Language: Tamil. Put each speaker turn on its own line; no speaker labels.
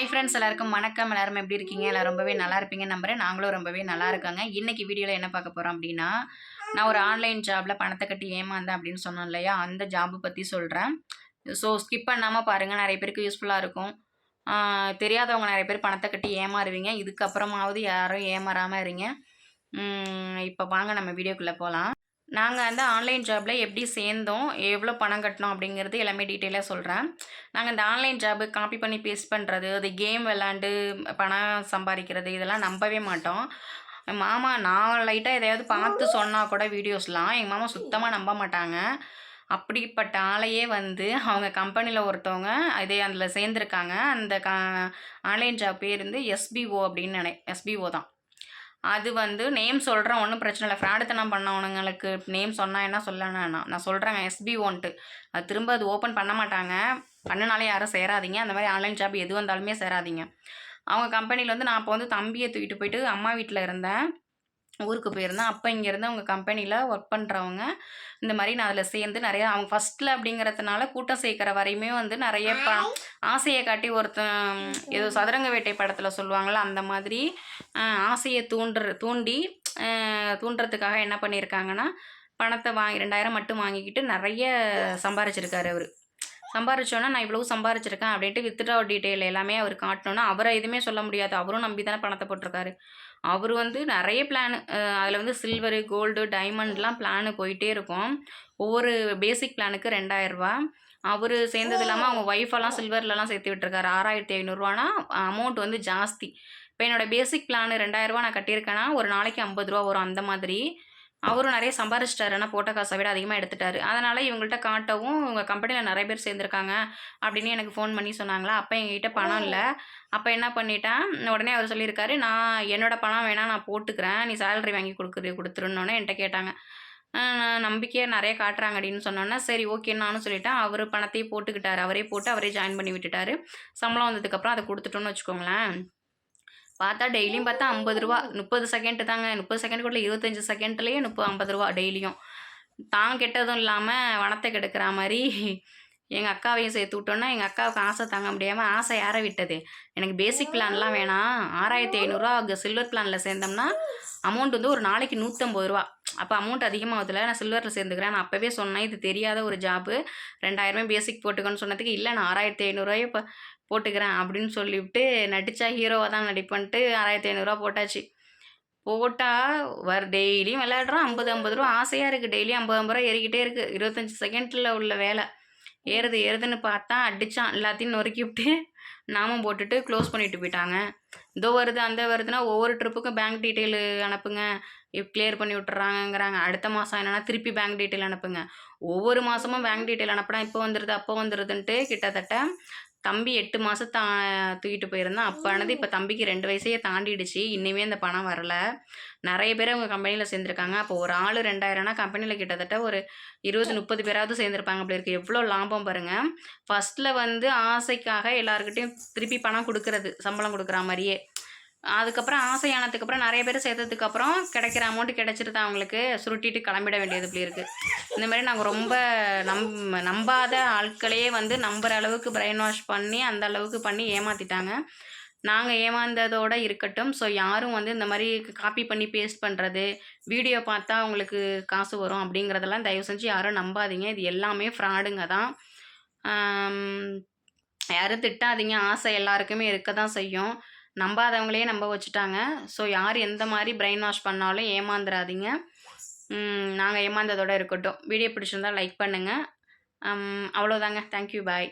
ஹாய் ஃப்ரெண்ட்ஸ் எல்லாருக்கும் வணக்கம். எல்லாரும் எப்படி இருக்கீங்க? எல்லாம் ரொம்பவே நல்லா இருப்பீங்க நம்புறேன். நாங்களும் ரொம்பவே நல்லா இருக்காங்க. இன்னைக்கு வீடியோவில் என்ன பார்க்க போகிறோம் அப்படின்னா நான் ஒரு ஆன்லைன் ஜாபில் பணத்தை கட்டி ஏமாந்தேன் அப்படின்னு சொன்னோம் இல்லையா? அந்த ஜாபை பற்றி சொல்கிறேன் ஸோ ஸ்கிப் பண்ணாமல் பாருங்கள் நிறைய பேருக்கு யூஸ்ஃபுல்லாக இருக்கும். தெரியாதவங்க நிறைய பேர் பணத்தை கட்டி ஏமாறுவீங்க. இதுக்கப்புறமாவது யாரும் ஏமாறாமல் இருங்க. இப்போ வாங்க நம்ம வீடியோக்குள்ளே போகலாம் நாங்கள் அந்த ஆன்லைன் ஜாபில் எப்படி சேர்ந்தோம் எவ்வளோ பணம் கட்டினோம் அப்படிங்கிறது எல்லாமே டீட்டெயிலாக சொல்கிறேன் நாங்கள் இந்த ஆன்லைன் ஜாபு காப்பி பண்ணி பேஸ்ட் பண்ணுறது அது கேம் விளாண்டு பணம் சம்பாதிக்கிறது இதெல்லாம் நம்பவே மாட்டோம். மாமா நான் லைட்டாக எதையாவது பார்த்து சொன்னால் கூட வீடியோஸ்லாம் எங்கள் மாமா சுத்தமாக நம்ப மாட்டாங்க. அப்படிப்பட்ட ஆளையே வந்து அவங்க கம்பெனியில் ஒருத்தவங்க இதே அதில் சேர்ந்துருக்காங்க. அந்த க ஆன்லைன் ஜாப் பேர் வந்து எஸ்பிஓ அப்படின்னு நினை எஸ்பிஓ தான். அது வந்து நேம் சொல்கிறேன் ஒன்றும் பிரச்சனை இல்லை. ஃப்ராடுத்தனம் பண்ணவனுங்களுக்கு நேம் சொன்னால் என்ன சொல்லணும் நான்? நான் சொல்கிறேங்க எஸ்பிஓன்ட்டு அது திரும்ப அது ஓப்பன் பண்ண மாட்டாங்க. பண்ணனாலே யாரும் சேராதீங்க. அந்த மாதிரி ஆன்லைன் ஜாப் எது வந்தாலுமே சேராதீங்க. அவங்க கம்பெனியில் வந்து நான் அப்போ வந்து தம்பியை தூக்கிட்டு போயிட்டு அம்மா வீட்டில் இருந்தேன். ஊருக்கு போயிருந்தேன். அப்போ இங்கேருந்து அவங்க கம்பெனியில் ஒர்க் பண்ணுறவங்க இந்த மாதிரி நான் அதில் சேர்ந்து நிறைய அவங்க ஃபஸ்ட்டில் அப்படிங்கிறதுனால கூட்டம் சேர்க்குற வரையுமே வந்து நிறைய ப ஆசையை காட்டி ஒருத்தன் ஏதோ சதுரங்க வேட்டை படத்தில் சொல்லுவாங்கள்ல அந்த மாதிரி ஆசையை தூண்டுற தூண்டி தூண்டுறதுக்காக என்ன பண்ணியிருக்காங்கன்னா பணத்தை வாங்கி ரெண்டாயிரம் மட்டும் வாங்கிக்கிட்டு நிறைய சம்பாரிச்சிருக்காரு அவர். சம்பாரிச்சோன்னா நான் இவ்வளவு சம்பாரிச்சிருக்கேன் அப்படின்ட்டு வித்ட்ரா டீட்டெயில் எல்லாமே அவர் காட்டணும்னா அவரை எதுவுமே சொல்ல முடியாது. அவரும் நம்பி தானே பணத்தை போட்டிருக்காரு. அவர் வந்து நிறைய பிளான் அதில் வந்து சில்வரு கோல்டு டைமண்ட்லாம் பிளானு போயிட்டே இருக்கும். ஒவ்வொரு பேசிக் பிளானுக்கு ரெண்டாயிரரூபா அவர் சேர்ந்தது இல்லாமல் அவங்க ஒய்ஃபெல்லாம் சில்வர்லலாம் சேர்த்து விட்டுருக்காரு. ஆறாயிரத்தி ஐநூறுரூவானா அமௌண்ட் வந்து ஜாஸ்தி. இப்போ என்னோடய பேசிக் பிளான் ரெண்டாயிரரூபா நான் கட்டியிருக்கேன்னா ஒரு நாளைக்கு ஐம்பது ரூபா வரும் அந்த மாதிரி. அவரும் நிறைய சம்பாரிச்சிட்டாரு. ஆனால் போட்ட காசை விட அதிகமாக எடுத்துட்டாரு. அதனால் இவங்கள்ட்ட காட்டவும் உங்கள் கம்பெனியில் நிறைய பேர் சேர்ந்துருக்காங்க அப்படின்னு எனக்கு ஃபோன் பண்ணி சொன்னாங்களா. அப்போ எங்ககிட்ட பணம் இல்லை. அப்போ என்ன பண்ணிட்டேன் உடனே அவர் சொல்லியிருக்காரு நான் என்னோட பணம் வேணால் நான் போட்டுக்கிறேன். நீ சேலரி வாங்கி கொடுக்குறது கொடுத்துருன்னொன்னே என்கிட்ட கேட்டாங்க. நம்பிக்கையை நிறைய காட்டுறாங்க அப்படின்னு சொன்னோன்னே சரி ஓகே நானும் சொல்லிட்டேன் அவர் பணத்தையும் போட்டுக்கிட்டாரு. அவரே போட்டு அவரே ஜாயின் பண்ணி விட்டுட்டாரு. சம்பளம் வந்ததுக்கப்புறம் அதை கொடுத்துட்டோன்னு வச்சுக்கோங்களேன். பார்த்தா டெய்லியும் பார்த்தா ஐம்பது ரூபா முப்பது செகண்ட் தாங்க. முப்பது செகண்ட் கூட இருபத்தஞ்சி செகண்ட்லேயே முப்பது ஐம்பது ரூபா டெய்லியும். தான் கெட்டதும் இல்லாமல் வனத்தை கெடுக்கிற மாதிரி எங்கள் அக்காவையும் சேர்த்து விட்டோன்னா எங்கள் அக்காவுக்கு ஆசை தாங்க முடியாமல் ஆசை யாரை விட்டது. எனக்கு பேசிக் பிளான்லாம் வேணாம். ஆறாயிரத்தி ஐநூறுரூவா அங்கே சில்வர் பிளானில் சேர்ந்தோம்னா அமௌண்ட் வந்து ஒரு நாளைக்கு நூற்றம்பது ரூபா. அப்போ அமௌண்ட் அதிகமாகுதுல நான் சில்வரில் சேர்ந்துக்கிறேன். நான் அப்போவே சொன்னேன் இது தெரியாத ஒரு ஜாப்பு ரெண்டாயிரமே பேசிக் போட்டுக்கோன்னு சொன்னதுக்கு இல்லை நான் ஆறாயிரத்தி ஐநூறுரூவாயே இப்போ போட்டுக்கிறேன் அப்படின்னு சொல்லிவிட்டு நடித்தா ஹீரோவாக தான் நடிப்பன்ட்டு ஆறாயிரத்தி ஐநூறுரூவா போட்டாச்சு. போட்டால் வர டெய்லியும் விளையாடுறோம் ஐம்பது ஐம்பது ரூபா ஆசையாக இருக்குது டெய்லியும் ஐம்பது ஐம்பது ரூபா ஏறிக்கிட்டே இருக்குது இருபத்தஞ்சி செகண்டில் உள்ள வேலை. ஏறுது ஏறுதுன்னு பார்த்தா அடித்தான் எல்லாத்தையும் நொறுக்கி விட்டு நாமம் போட்டுட்டு க்ளோஸ் பண்ணிட்டு போயிட்டாங்க. இதோ வருது அந்த வருதுன்னா ஒவ்வொரு ட்ரிப்புக்கும் பேங்க் டீட்டெயில் அனுப்புங்க. கிளியர் பண்ணி விட்டுறாங்கங்கிறாங்க. அடுத்த மாதம் என்னென்னா திருப்பி பேங்க் டீட்டெயில் அனுப்புங்க. ஒவ்வொரு மாதமும் பேங்க் டீட்டெயில் அனுப்புனா இப்போ வந்துடுது அப்போ வந்துடுதுன்ட்டு கிட்டத்தட்ட தம்பி எட்டு மாதம் தா தூக்கிட்டு போயிருந்தான். அப்போனது இப்போ தம்பிக்கு ரெண்டு வயசையே தாண்டிடுச்சு. இன்னுமே அந்த பணம் வரல. நிறைய பேர் அவங்க கம்பெனியில் சேர்ந்துருக்காங்க. அப்போ ஒரு ஆள் ரெண்டாயிரம்னா கம்பெனியில் கிட்டத்தட்ட ஒரு இருபது முப்பது பேராவது சேர்ந்துருப்பாங்க அப்படி இருக்குது எவ்வளோ லாபம் பாருங்கள் ஃபஸ்ட்டில் வந்து ஆசைக்காக எல்லாருக்கிட்டையும் திருப்பி பணம் கொடுக்கறது சம்பளம் கொடுக்குற மாதிரியே. அதுக்கப்புறம் ஆசையானதுக்கப்புறம் நிறைய பேர் சேர்த்ததுக்கப்புறம் கிடைக்கிற அமௌண்ட் கிடைச்சிருது அவங்களுக்கு சுருட்டிட்டு கிளம்பிட வேண்டியது இப்படி இருக்குது இந்த மாதிரி நாங்கள் ரொம்ப நம் நம்பாத ஆட்களையே வந்து நம்புகிற அளவுக்கு பிரெயின் வாஷ் பண்ணி அந்த அளவுக்கு பண்ணி ஏமாற்றிட்டாங்க நாங்கள் ஏமாந்ததோடு இருக்கட்டும். ஸோ யாரும் வந்து இந்த மாதிரி காப்பி பண்ணி பேஸ்ட் பண்ணுறது வீடியோ பார்த்தா உங்களுக்கு காசு வரும் அப்படிங்கிறதெல்லாம் தயவு செஞ்சு யாரும் நம்பாதீங்க. இது எல்லாமே ஃப்ராடுங்க தான். யாரும் திட்டாதீங்க. ஆசை எல்லாருக்குமே இருக்க தான் செய்யும். நம்பாதவங்களே நம்ப வச்சுட்டாங்க. ஸோ யார் எந்த மாதிரி பிரெயின் வாஷ் பண்ணாலும் ஏமாந்துடாதீங்க நாங்கள் ஏமாந்ததோட இருக்கட்டும். வீடியோ பிடிச்சிருந்தா லைக் பண்ணுங்கள் அவ்வளோதாங்க தேங்க்யூ பாய்